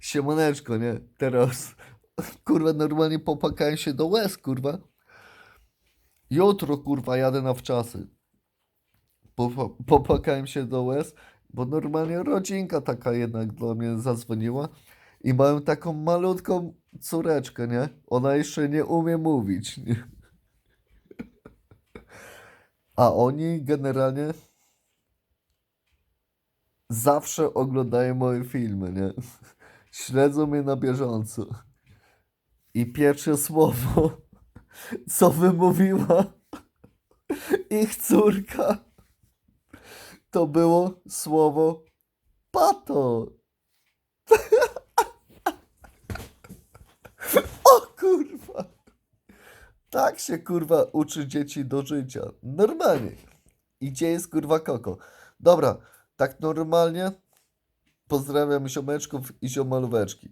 Siemaneczko, nie? Teraz, kurwa, normalnie popłakałem się do łez, kurwa. Jutro, kurwa, jadę na wczasy. Popa- Popłakałem się do łez, bo normalnie rodzinka taka jednak dla mnie zadzwoniła i mają taką malutką córeczkę, nie? Ona jeszcze nie umie mówić, nie? A oni generalnie zawsze oglądają moje filmy, nie? Śledzą mnie na bieżąco. I pierwsze słowo, co wymówiła ich córka, to było słowo pato. O kurwa. Tak się kurwa uczy dzieci do życia. Normalnie. I gdzie jest kurwa koko? Dobra, tak normalnie pozdrawiam ziomeczków i ziomalóweczki.